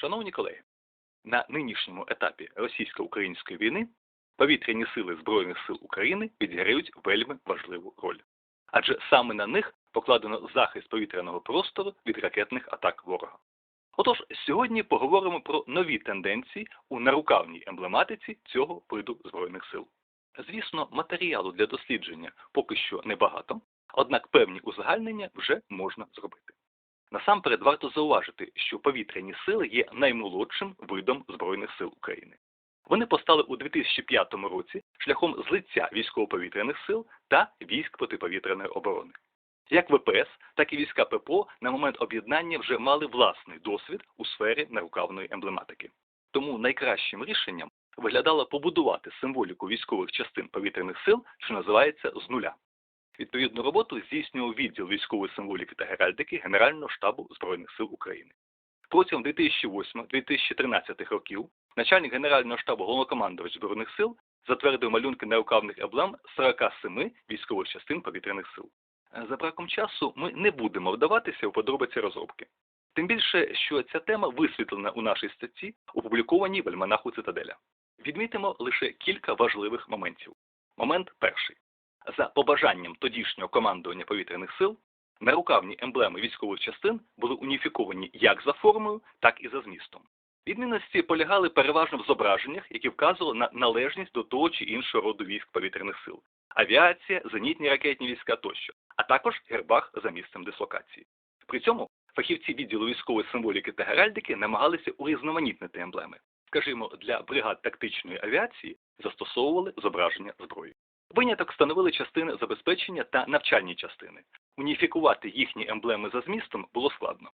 Шановні колеги, на нинішньому етапі російсько-української війни повітряні сили Збройних сил України відіграють вельми важливу роль, адже саме на них покладено захист повітряного простору від ракетних атак ворога. Отож, сьогодні поговоримо про нові тенденції у нарукавній емблематиці цього виду Збройних сил. Звісно, матеріалу для дослідження поки що небагато, однак певні узагальнення вже можна зробити. Насамперед варто зауважити, що повітряні сили є наймолодшим видом Збройних сил України. Вони постали у 2005 році шляхом злиття військово-повітряних сил та військ протиповітряної оборони. Як ВПС, так і війська ППО на момент об'єднання вже мали власний досвід у сфері нарукавної емблематики. Тому найкращим рішенням виглядало побудувати символіку військових частин повітряних сил, що називається з нуля. Відповідну роботу здійснював відділ військової символіки та геральдики Генерального штабу Збройних сил України. Протягом 2008-2013 років начальник Генерального штабу головнокомандувач Збройних сил затвердив малюнки нарукавних емблем 47 військових частин повітряних сил. За браком часу ми не будемо вдаватися у подробиці розробки. Тим більше, що ця тема висвітлена у нашій статті, опублікованій в Альманаху Цитаделя. Відмітимо лише кілька важливих моментів. Момент перший. За побажанням тодішнього командування повітряних сил нарукавні емблеми військових частин були уніфіковані як за формою, так і за змістом. Відмінності полягали переважно в зображеннях, які вказували на належність до того чи іншого роду військ повітряних сил, авіація, зенітні ракетні війська тощо, а також гербах за місцем дислокації. При цьому фахівці відділу військової символіки та геральдики намагалися урізноманітнити емблеми. Скажімо, для бригад тактичної авіації застосовували зображення зброї. Виняток становили частини забезпечення та навчальні частини. Уніфікувати їхні емблеми за змістом було складно.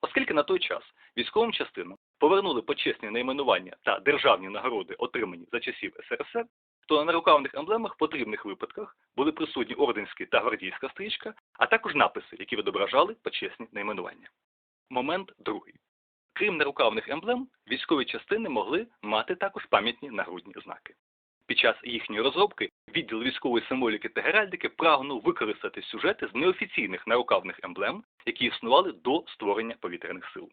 Оскільки на той час військовим частинам повернули почесні найменування та державні нагороди, отримані за часів СРСР, то на нарукавних емблемах в потрібних випадках були присутні орденські та гвардійська стрічка, а також написи, які відображали почесні найменування. Момент другий. Крім нарукавних емблем, військові частини могли мати також пам'ятні нагрудні знаки. Під час їхньої розробки відділ військової символіки та геральдики прагнув використати сюжети з неофіційних нарукавних емблем, які існували до створення повітряних сил.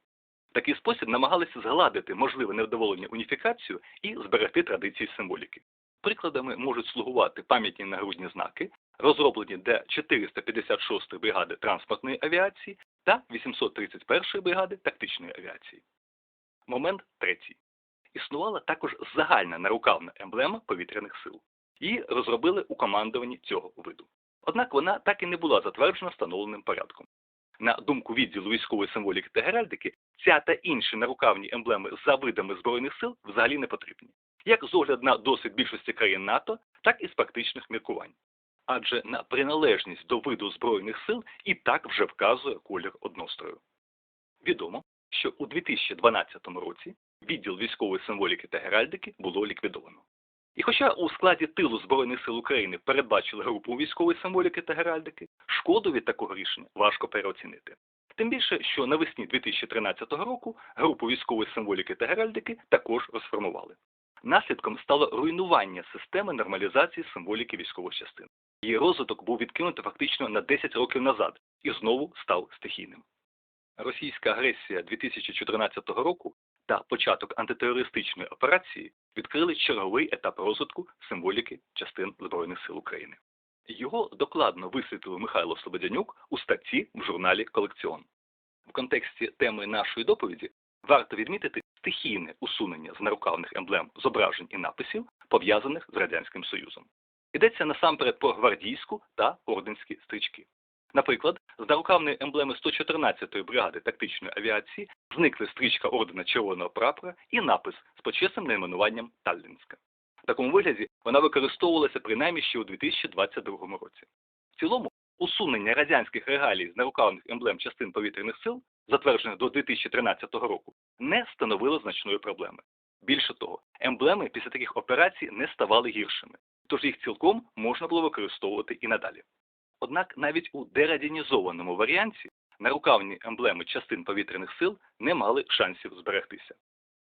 Такий спосіб намагалися згладити можливе невдоволення уніфікацію і зберегти традиції символіки. Прикладами можуть слугувати пам'ятні нагрудні знаки, розроблені для 456-ї бригади транспортної авіації та 831-ї бригади тактичної авіації. Момент третій. Існувала також загальна нарукавна емблема повітряних сил. Її розробили у командуванні цього виду. Однак вона так і не була затверджена встановленим порядком. На думку відділу військової символіки та геральдики, ця та інші нарукавні емблеми за видами Збройних сил взагалі не потрібні, як з огляду на досвід більшості країн НАТО, так і з практичних міркувань. Адже на приналежність до виду Збройних сил і так вже вказує колір однострою. Відомо, що у 2012 році відділ військової символіки та геральдики було ліквідовано. І хоча у складі тилу Збройних сил України передбачили групу військової символіки та геральдики, шкоду від такого рішення важко переоцінити. Тим більше, що навесні 2013 року групу військової символіки та геральдики також розформували. Наслідком стало руйнування системи нормалізації символіки військових частин. Її розвиток був відкинутий фактично на 10 років назад і знову став стихійним. Російська агресія 2014 року та початок антитерористичної операції відкрили черговий етап розвитку символіки частин Збройних сил України. Його докладно висвітлив Михайло Слободянюк у статті в журналі Колекціон. В контексті теми нашої доповіді варто відмітити стихійне усунення з нарукавних емблем зображень і написів, пов'язаних з Радянським Союзом. Йдеться насамперед про гвардійську та орденські стрічки. Наприклад, з нарукавної емблеми 114-ї бригади тактичної авіації зникли стрічка ордена Червоного прапора і напис з почесним найменуванням Таллінська. В такому вигляді вона використовувалася принаймні ще у 2022 році. В цілому, усунення радянських регалій з нарукавних емблем частин повітряних сил, затверджених до 2013 року, не становило значної проблеми. Більше того, емблеми після таких операцій не ставали гіршими, тож їх цілком можна було використовувати і надалі. Однак навіть у дерадянізованому варіанті нарукавні емблеми частин повітряних сил не мали шансів зберегтися.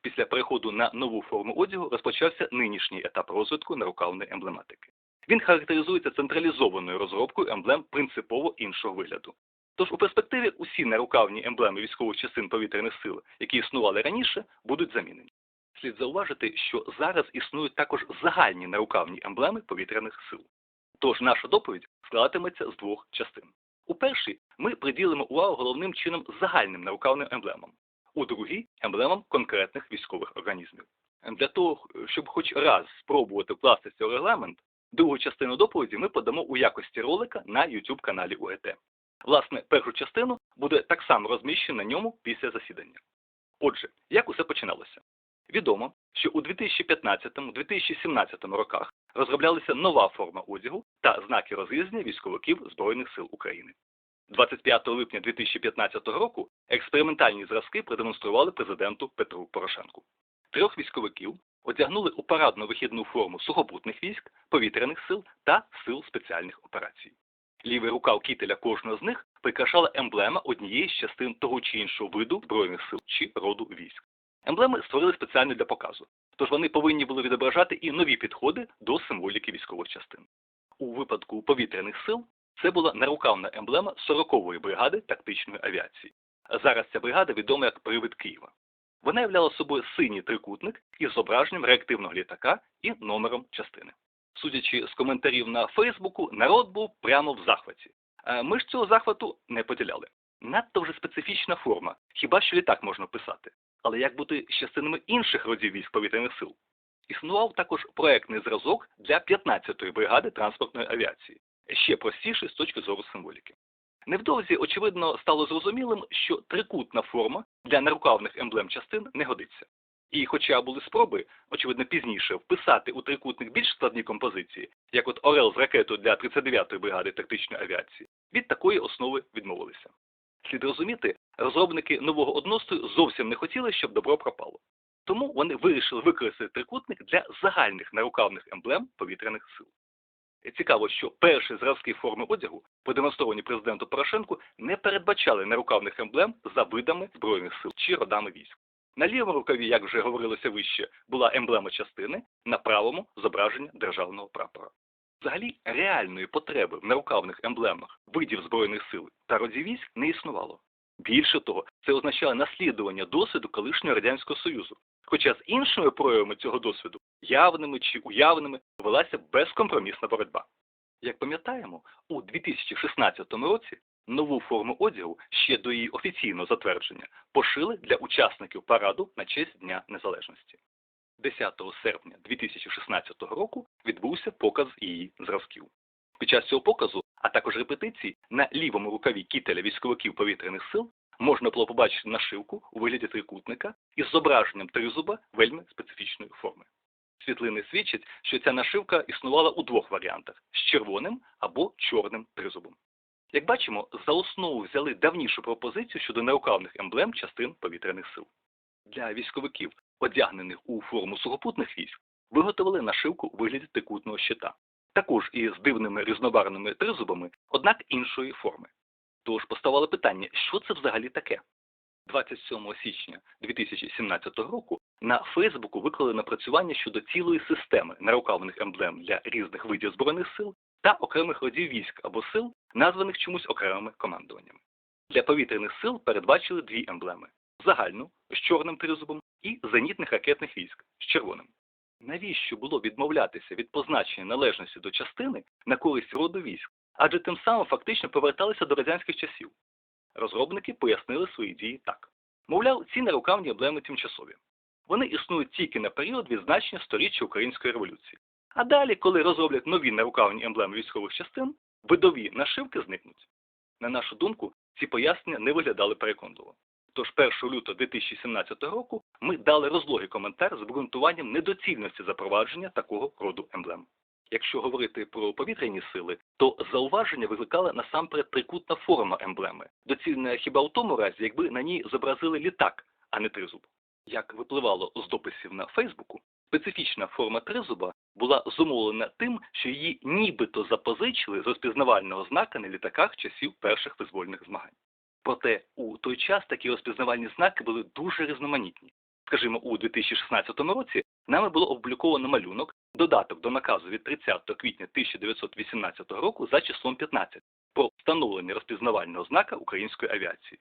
Після переходу на нову форму одягу розпочався нинішній етап розвитку нарукавної емблематики. Він характеризується централізованою розробкою емблем принципово іншого вигляду. Тож у перспективі усі нерукавні емблеми військових частин повітряних сил, які існували раніше, будуть замінені. Слід зауважити, що зараз існують також загальні нерукавні емблеми повітряних сил. Тож наша доповідь складатиметься з двох частин. У першій ми приділимо увагу головним чином загальним нерукавним емблемам, у другій емблемам конкретних військових організмів. Для того, щоб хоч раз спробувати вкластися у регламент, другу частину доповіді ми подамо у якості ролика на YouTube каналі УГТ. Власне, першу частину буде так само розміщена на ньому після засідання. Отже, як усе починалося? Відомо, що у 2015-2017 роках розроблялася нова форма одягу та знаки розрізнення військовиків Збройних сил України. 25 липня 2015 року експериментальні зразки продемонстрували президенту Петру Порошенку. Трьох військовиків одягнули у парадну вихідну форму сухопутних військ, повітряних сил та сил спеціальних операцій. Лівий рукав кітеля кожного з них прикрашала емблема однієї з частин того чи іншого виду збройних сил чи роду військ. Емблеми створили спеціально для показу, тож вони повинні були відображати і нові підходи до символіки військових частин. У випадку повітряних сил це була нарукавна емблема 40-ї бригади тактичної авіації. Зараз ця бригада відома як Привид Києва. Вона являла собою синій трикутник із зображенням реактивного літака і номером частини. Судячи з коментарів на Фейсбуку, народ був прямо в захваті. Е, Ми ж цього захвату не поділяли. Надто вже специфічна форма, хіба що літак можна писати. Але як бути частинами інших родів військ повітряних сил? Існував також проектний зразок для 15-ї бригади транспортної авіації, ще простіший з точки зору символіки. Невдовзі, очевидно, стало зрозумілим, що трикутна форма для нарукавних емблем частин не годиться. І хоча були спроби, очевидно, пізніше вписати у трикутник більш складні композиції, як от Орел з ракетою для 39-ї бригади тактичної авіації, від такої основи відмовилися. Слід розуміти, розробники нового однострою зовсім не хотіли, щоб добро пропало. Тому вони вирішили використати трикутник для загальних нарукавних емблем повітряних сил. Цікаво, що перші зразки форми одягу, продемонстровані президенту Порошенку, не передбачали нарукавних емблем за видами збройних сил чи родами військ. На лівому рукаві, як вже говорилося вище, була емблема частини, на правому зображення державного прапора. Взагалі, реальної потреби в нарукавних емблемах видів збройних сил та родів військ не існувало. Більше того, це означало наслідування досвіду колишнього радянського союзу. Хоча з іншими проявами цього досвіду, явними чи уявними, велася безкомпромісна боротьба. Як пам'ятаємо, у 2016 році нову форму одягу ще до її офіційного затвердження пошили для учасників параду на честь Дня Незалежності. 10 серпня 2016 року відбувся показ її зразків. Під час цього показу, а також репетицій, на лівому рукаві кітеля військовиків повітряних сил можна було побачити нашивку у вигляді трикутника із зображенням тризуба вельми специфічної форми. Світлини свідчать, що ця нашивка існувала у двох варіантах з червоним або чорним тризубом. Як бачимо, за основу взяли давнішу пропозицію щодо нерукавних емблем частин повітряних сил. Для військовиків, одягнених у форму сухопутних військ, виготовили нашивку у вигляді трикутного щита, також із дивними різнобарвними тризубами, однак іншої форми. Тож поставало питання, що це взагалі таке? 27 січня 2017 року на Фейсбуку виклали напрацювання щодо цілої системи нарукавних емблем для різних видів збройних сил та окремих родів військ або сил, названих чомусь окремими командуваннями. Для повітряних сил передбачили дві емблеми: загальну з чорним тризубом і зенітних ракетних військ з червоним. Навіщо було відмовлятися від позначення належності до частини на користь роду військ, адже тим самим фактично поверталися до радянських часів? Розробники пояснили свої дії так. Мовляв, ці нерукавні емблеми тимчасові. Вони існують тільки на період відзначення сторіччя Української революції. А далі, коли розроблять нові нерукавні емблеми військових частин, видові нашивки зникнуть. На нашу думку, ці пояснення не виглядали переконливо. Тож 1 лютого 2017 року ми дали розлогий коментар з обґрунтуванням недоцільності запровадження такого роду емблем. Якщо говорити про повітряні сили, то зауваження викликала насамперед трикутна форма емблеми, доцільна хіба у тому разі, якби на ній зобразили літак, а не тризуб. Як випливало з дописів на Фейсбуку, специфічна форма тризуба була зумовлена тим, що її нібито запозичили з розпізнавального знака на літаках часів перших визвольних змагань. Проте у той час такі розпізнавальні знаки були дуже різноманітні. Скажімо, у 2016 році нами було опубліковано малюнок, додаток до наказу від 30 квітня 1918 року за числом 15, про встановлення розпізнавального знака української авіації.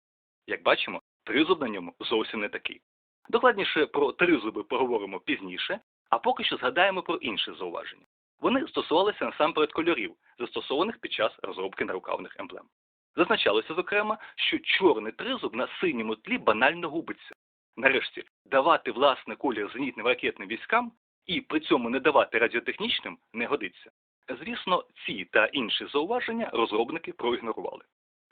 Як бачимо, тризуб на ньому зовсім не такий. Докладніше про тризуби поговоримо пізніше, а поки що згадаємо про інші зауваження. Вони стосувалися насамперед кольорів, застосованих під час розробки нарукавних емблем. Зазначалося, зокрема, що чорний тризуб на синьому тлі банально губиться. Нарешті, давати власний колір зенітним ракетним військам і при цьому не давати радіотехнічним не годиться. Звісно, ці та інші зауваження розробники проігнорували.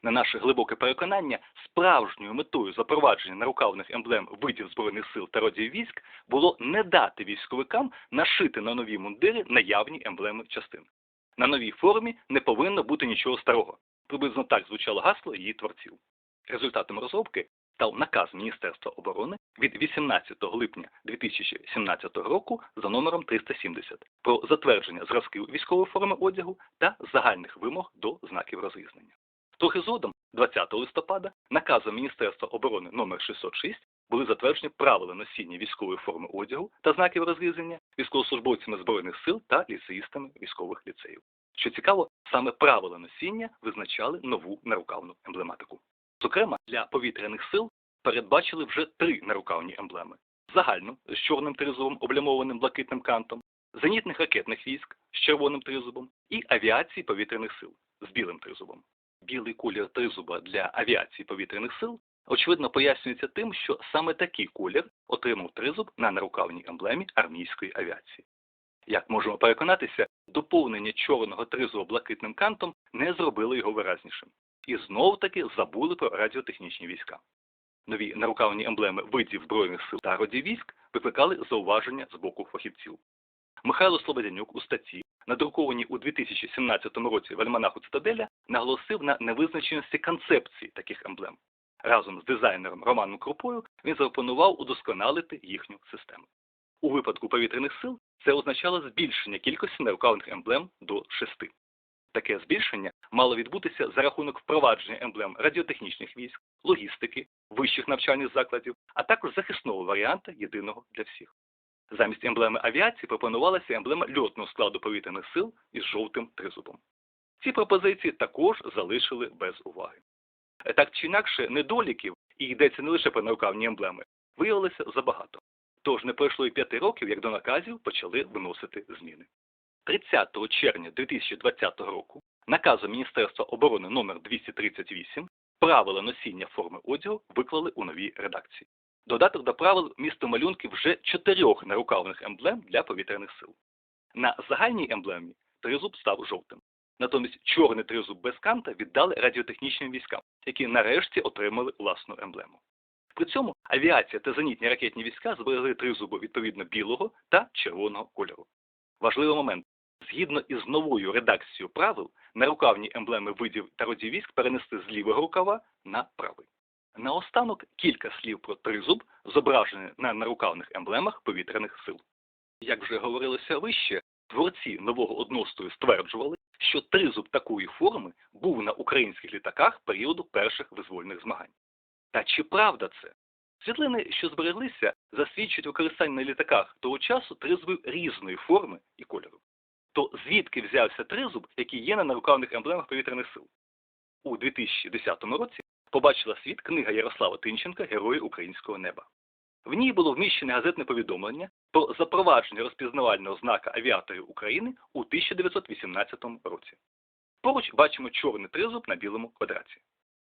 На наше глибоке переконання, справжньою метою запровадження нарукавних емблем видів Збройних сил та родів військ було не дати військовикам нашити на нові мундири наявні емблеми частин. На новій формі не повинно бути нічого старого. Приблизно так звучало гасло її творців. Результатом розробки став наказ Міністерства оборони від 18 липня 2017 року за номером 370 про затвердження зразків військової форми одягу та загальних вимог до знаків розрізнення. Трохи згодом, 20 листопада, наказом Міністерства оборони номер 606 були затверджені правила носіння військової форми одягу та знаків розрізнення військовослужбовцями Збройних сил та ліцеїстами військових ліцеїв. Що цікаво, саме правила носіння визначали нову нарукавну емблематику. Зокрема, для повітряних сил передбачили вже три нарукавні емблеми: загальну з чорним тризубом, облямованим блакитним кантом, зенітних ракетних військ з червоним тризубом і авіації повітряних сил з білим тризубом. Білий колір тризуба для авіації повітряних сил очевидно пояснюється тим, що саме такий колір отримав тризуб на нарукавній емблемі армійської авіації. Як можемо переконатися, доповнення чорного тризуба блакитним кантом не зробило його виразнішим. І знов таки забули про радіотехнічні війська. Нові нарукавні емблеми видів Збройних сил та військ викликали зауваження з боку фахівців. Михайло Слободянюк у статті, надрукованій у 2017 році в альманаху Цитаделя, наголосив на невизначеності концепції таких емблем. Разом з дизайнером Романом Крупою він запропонував удосконалити їхню систему. У випадку повітряних сил це означало збільшення кількості нарукавних емблем до шести. Таке збільшення мало відбутися за рахунок впровадження емблем радіотехнічних військ, логістики, вищих навчальних закладів, а також захисного варіанта єдиного для всіх. Замість емблеми авіації пропонувалася емблема льотного складу повітряних сил із жовтим тризубом. Ці пропозиції також залишили без уваги. Так чи інакше, недоліків, і йдеться не лише про нарукавні емблеми, виявилося забагато. Тож не пройшло і п'яти років, як до наказів почали виносити зміни. 30 червня 2020 року наказом Міністерства оборони номер 238 правила носіння форми одягу виклали у новій редакції. Додаток до правил місто малюнки вже чотирьох нарукавних емблем для повітряних сил. На загальній емблемі тризуб став жовтим. Натомість чорний тризуб без канта віддали радіотехнічним військам, які нарешті отримали власну емблему. При цьому авіація та зенітні ракетні війська зберегли тризуби відповідно білого та червоного кольору. Важливий момент. Згідно із новою редакцією правил, нарукавні емблеми видів та родів військ перенесли з лівого рукава на правий. Наостанок кілька слів про тризуб, зображені на нарукавних емблемах повітряних сил. Як вже говорилося вище, творці нового однострою стверджували, що тризуб такої форми був на українських літаках періоду перших визвольних змагань. Та чи правда це? Світлини, що збереглися, засвідчують використання на літаках того часу тризубів різної форми і кольору. То звідки взявся тризуб, який є на нарукавних емблемах повітряних сил? У 2010 році побачила світ книга Ярослава Тинченка Герої українського неба. В ній було вміщене газетне повідомлення про запровадження розпізнавального знака авіаторів України у 1918 році. Поруч бачимо чорний тризуб на білому квадраті.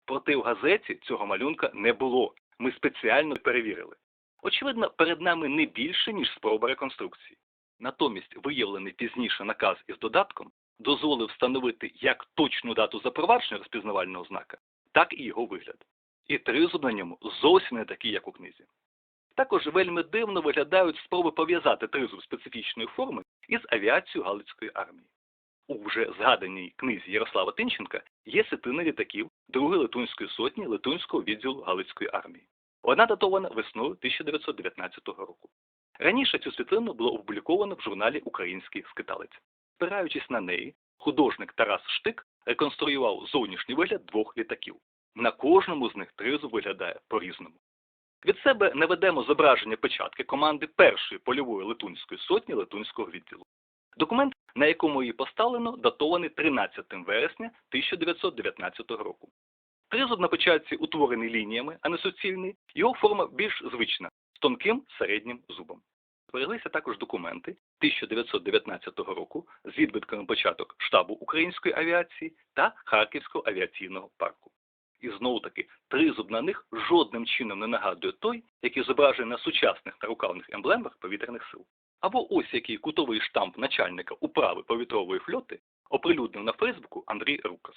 Проте в газеті цього малюнка не було. Ми спеціально перевірили. Очевидно, перед нами не більше, ніж спроба реконструкції. Натомість виявлений пізніше наказ із додатком дозволив встановити як точну дату запровадження розпізнавального знака, так і його вигляд. І тризуб на ньому зовсім не такий, як у книзі. Також вельми дивно виглядають спроби пов'язати тризуб специфічної форми із авіацією Галицької армії. У вже згаданій книзі Ярослава Тинченка є сетини літаків Другої Летунської сотні Летунського відділу Галицької армії. Вона датована весною 1919 року. Раніше цю світлину було опубліковано в журналі Український скиталець. Спираючись на неї, художник Тарас Штик реконструював зовнішній вигляд двох літаків. На кожному з них тризуб виглядає по-різному. Від себе наведемо зображення печатки команди першої польової летунської сотні летунського відділу. Документ, на якому її поставлено, датований 13 вересня 1919 року. Тризуб на початці утворений лініями, а не суцільний, його форма більш звична, з тонким середнім зубом. Збереглися також документи 1919 року з відбитками початок штабу української авіації та Харківського авіаційного парку. І знову таки, тризуб на них жодним чином не нагадує той, який зображений на сучасних нарукавних емблемах повітряних сил. Або ось який кутовий штамп начальника управи повітрової флоти оприлюднив на Фейсбуку Андрій Рукас.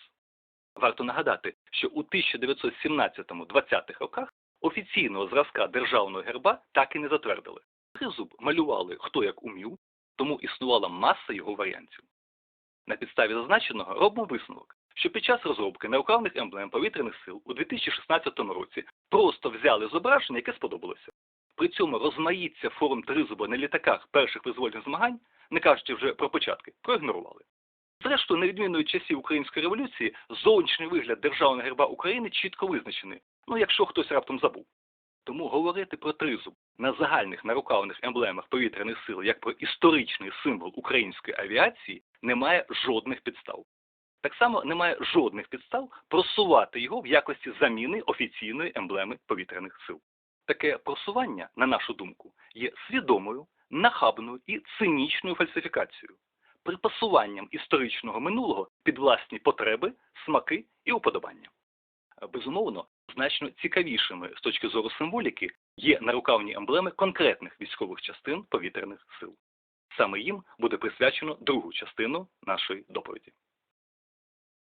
Варто нагадати, що у 1917-20-х роках офіційного зразка державного герба так і не затвердили. Тризуб малювали хто як умів, тому існувала маса його варіантів. На підставі зазначеного робимо висновок, що під час розробки нарукавних емблем повітряних сил у 2016 році просто взяли зображення, яке сподобалося. При цьому розмаїться форм тризуба на літаках перших визвольних змагань, не кажучи вже про початки, проігнорували. Зрештою, на відміну від часів Української революції, зовнішній вигляд державного герба України чітко визначений, ну якщо хтось раптом забув. Тому говорити про тризуб на загальних нарукавних емблемах повітряних сил як про історичний символ української авіації немає жодних підстав. Так само немає жодних підстав просувати його в якості заміни офіційної емблеми повітряних сил. Таке просування, на нашу думку, є свідомою, нахабною і цинічною фальсифікацією, припасуванням історичного минулого під власні потреби, смаки і уподобання. Безумовно, значно цікавішими з точки зору символіки є нарукавні емблеми конкретних військових частин повітряних сил. Саме їм буде присвячено другу частину нашої доповіді.